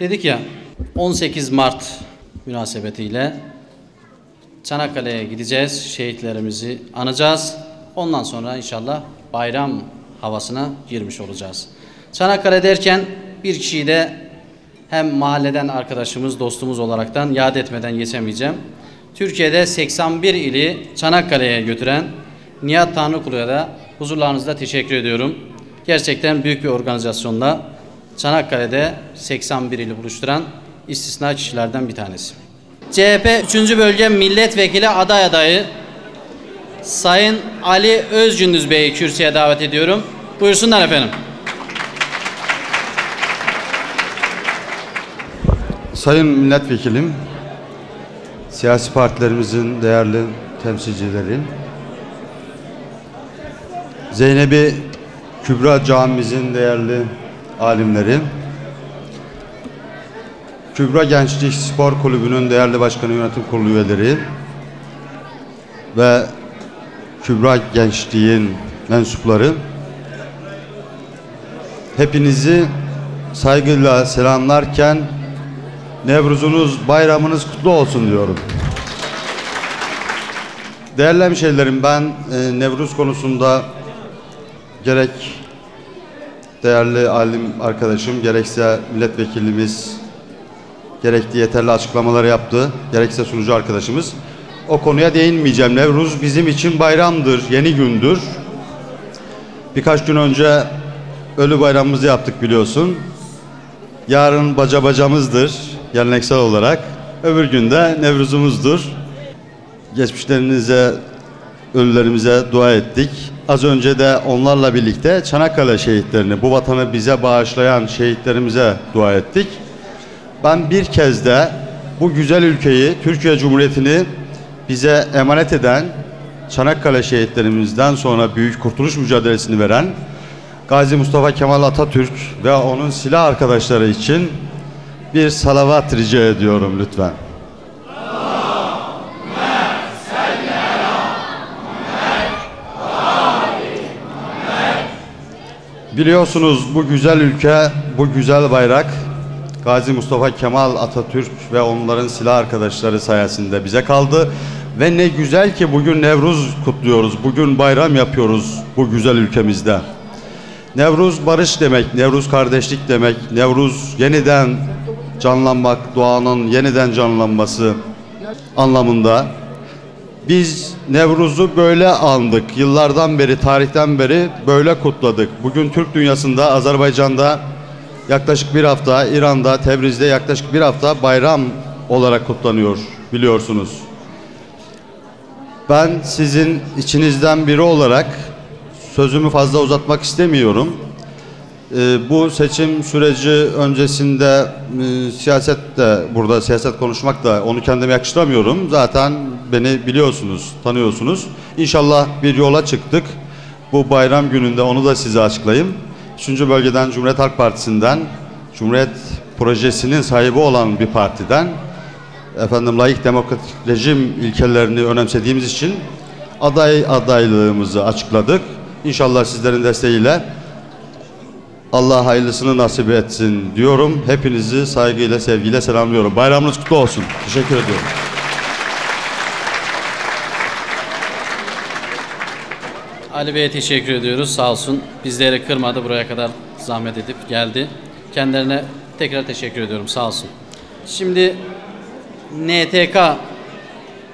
Dedik ya 18 Mart münasebetiyle Çanakkale'ye gideceğiz. Şehitlerimizi anacağız. Ondan sonra inşallah bayram havasına girmiş olacağız. Çanakkale derken bir kişiyi de hem mahalleden arkadaşımız, dostumuz olaraktan yad etmeden geçemeyeceğim. Türkiye'de 81 ili Çanakkale'ye götüren Nihat Tanrıkulu'ya da huzurlarınızda teşekkür ediyorum. Gerçekten büyük bir organizasyonla Çanakkale'de 81 ili buluşturan istisna kişilerden bir tanesi. CHP 3. Bölge Milletvekili aday adayı Sayın Ali Özgündüz Bey'i kürsüye davet ediyorum. Buyursunlar efendim. Sayın milletvekilim, siyasi partilerimizin değerli temsilcileri, Zeynebi Kübra Camimizin değerli alimleri, Kübra Gençlik Spor Kulübü'nün değerli başkanı yönetim kurulu üyeleri ve Kübra Gençliğin mensupları, hepinizi saygıyla selamlarken Nevruzunuz, bayramınız kutlu olsun diyorum. Değerli hemşehrilerim ben e, Nevruz konusunda gerek değerli alim arkadaşım gerekse milletvekilimiz gerekli yeterli açıklamaları yaptı. Gerekse sunucu arkadaşımız. O konuya değinmeyeceğim. Nevruz bizim için bayramdır, yeni gündür. Birkaç gün önce ölü bayramımızı yaptık biliyorsun. Yarın baca bacamızdır geleneksel olarak. Öbür günde Nevruz'umuzdur. Geçmişlerinize, ölülerimize dua ettik. Az önce de onlarla birlikte Çanakkale şehitlerini, bu vatanı bize bağışlayan şehitlerimize dua ettik. Ben bir kez de bu güzel ülkeyi, Türkiye Cumhuriyeti'ni bize emanet eden Çanakkale şehitlerimizden sonra büyük kurtuluş mücadelesini veren Gazi Mustafa Kemal Atatürk ve onun silah arkadaşları için bir salavat rica ediyorum lütfen. Biliyorsunuz bu güzel ülke, bu güzel bayrak Gazi Mustafa Kemal Atatürk ve onların silah arkadaşları sayesinde bize kaldı. Ve ne güzel ki bugün Nevruz kutluyoruz, bugün bayram yapıyoruz bu güzel ülkemizde. Nevruz barış demek, Nevruz kardeşlik demek, Nevruz yeniden canlanmak, doğanın yeniden canlanması anlamında. Biz Nevruz'u böyle andık. Yıllardan beri, tarihten beri böyle kutladık. Bugün Türk dünyasında, Azerbaycan'da yaklaşık bir hafta, İran'da, Tebriz'de yaklaşık bir hafta bayram olarak kutlanıyor biliyorsunuz. Ben sizin içinizden biri olarak sözümü fazla uzatmak istemiyorum. Ee, bu seçim süreci öncesinde e, siyaset de burada siyaset konuşmak da onu kendime yakıştıramıyorum. Zaten beni biliyorsunuz, tanıyorsunuz. İnşallah bir yola çıktık. Bu bayram gününde onu da size açıklayayım. Üçüncü bölgeden Cumhuriyet Halk Partisi'nden, Cumhuriyet projesinin sahibi olan bir partiden, efendim layık demokratik rejim ilkelerini önemsediğimiz için aday adaylığımızı açıkladık. İnşallah sizlerin desteğiyle Allah hayırlısını nasip etsin diyorum. Hepinizi saygıyla, sevgiyle selamlıyorum. Bayramınız kutlu olsun. Teşekkür ediyorum. Ali Bey'e teşekkür ediyoruz. Sağ olsun. Bizleri kırmadı. Buraya kadar zahmet edip geldi. Kendilerine tekrar teşekkür ediyorum. Sağ olsun. Şimdi NTK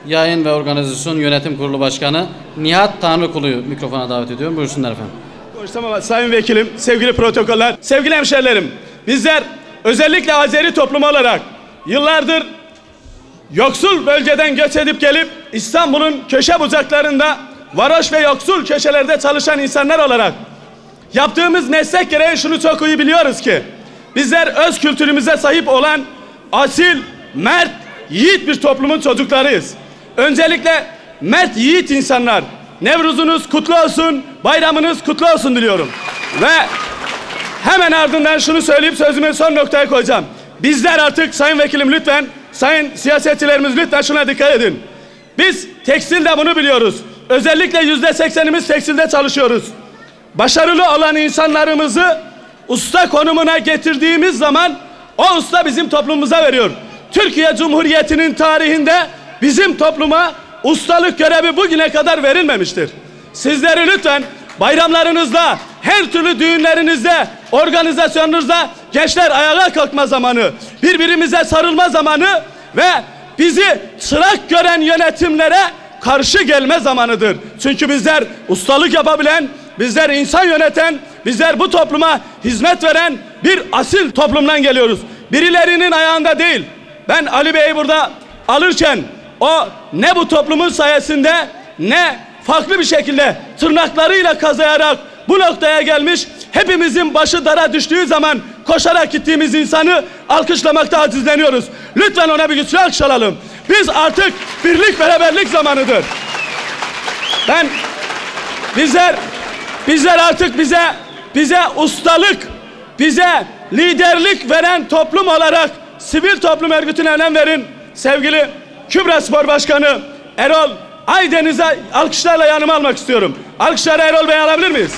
Yayın ve Organizasyon Yönetim Kurulu Başkanı Nihat Tanrıkulu'yu mikrofona davet ediyorum. Buyursunlar efendim. Konuştum Sayın Vekilim, sevgili protokoller, sevgili hemşerilerim. Bizler özellikle Azeri toplumu olarak yıllardır yoksul bölgeden göç edip gelip İstanbul'un köşe bucaklarında varoş ve yoksul köşelerde çalışan insanlar olarak yaptığımız meslek gereği şunu çok iyi biliyoruz ki bizler öz kültürümüze sahip olan asil, mert, yiğit bir toplumun çocuklarıyız. Öncelikle mert yiğit insanlar Nevruzunuz kutlu olsun, bayramınız kutlu olsun diliyorum. Ve hemen ardından şunu söyleyip sözümü son noktaya koyacağım. Bizler artık sayın vekilim lütfen, sayın siyasetçilerimiz lütfen şuna dikkat edin. Biz tekstilde bunu biliyoruz. Özellikle yüzde seksenimiz tekstilde çalışıyoruz. Başarılı olan insanlarımızı usta konumuna getirdiğimiz zaman o usta bizim toplumumuza veriyor. Türkiye Cumhuriyeti'nin tarihinde bizim topluma ustalık görevi bugüne kadar verilmemiştir. Sizleri lütfen bayramlarınızda, her türlü düğünlerinizde, organizasyonunuzda gençler ayağa kalkma zamanı, birbirimize sarılma zamanı ve bizi çırak gören yönetimlere karşı gelme zamanıdır. Çünkü bizler ustalık yapabilen, bizler insan yöneten, bizler bu topluma hizmet veren bir asil toplumdan geliyoruz. Birilerinin ayağında değil. Ben Ali Bey'i burada alırken o ne bu toplumun sayesinde ne farklı bir şekilde tırnaklarıyla kazıyarak bu noktaya gelmiş hepimizin başı dara düştüğü zaman koşarak gittiğimiz insanı alkışlamakta acizleniyoruz. Lütfen ona bir güçlü alkış alalım. Biz artık birlik beraberlik zamanıdır. Ben bizler bizler artık bize bize ustalık, bize liderlik veren toplum olarak sivil toplum örgütüne önem verin. Sevgili Kübra Spor Başkanı Erol Aydeniz'e alkışlarla yanıma almak istiyorum. Alkışları Erol Bey alabilir miyiz?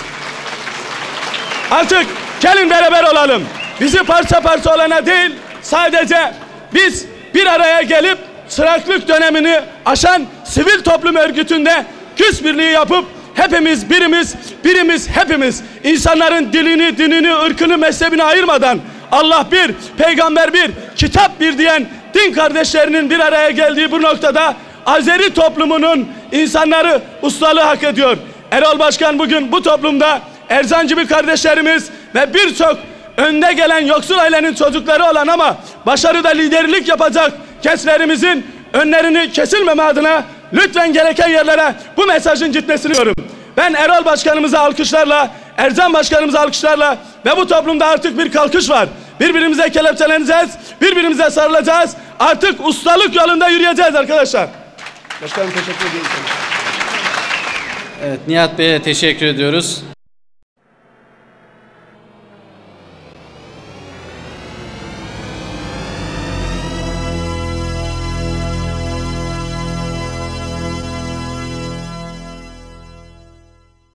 Artık gelin beraber olalım. Bizi parça parça olana değil, sadece biz bir araya gelip çıraklık dönemini aşan sivil toplum örgütünde güç birliği yapıp hepimiz birimiz, birimiz hepimiz insanların dilini, dinini, ırkını, mezhebini ayırmadan Allah bir, peygamber bir, kitap bir diyen din kardeşlerinin bir araya geldiği bu noktada Azeri toplumunun insanları ustalığı hak ediyor. Erol Başkan bugün bu toplumda Erzancı bir kardeşlerimiz ve birçok önde gelen yoksul ailenin çocukları olan ama başarıda liderlik yapacak gençlerimizin önlerini kesilmeme adına lütfen gereken yerlere bu mesajın gitmesini diyorum. Ben Erol Başkanımıza alkışlarla, Erzan Başkanımıza alkışlarla ve bu toplumda artık bir kalkış var. Birbirimize kelepçeleneceğiz, birbirimize sarılacağız. Artık ustalık yolunda yürüyeceğiz arkadaşlar. Başkanım teşekkür ediyorum. Evet, Nihat Bey'e teşekkür ediyoruz.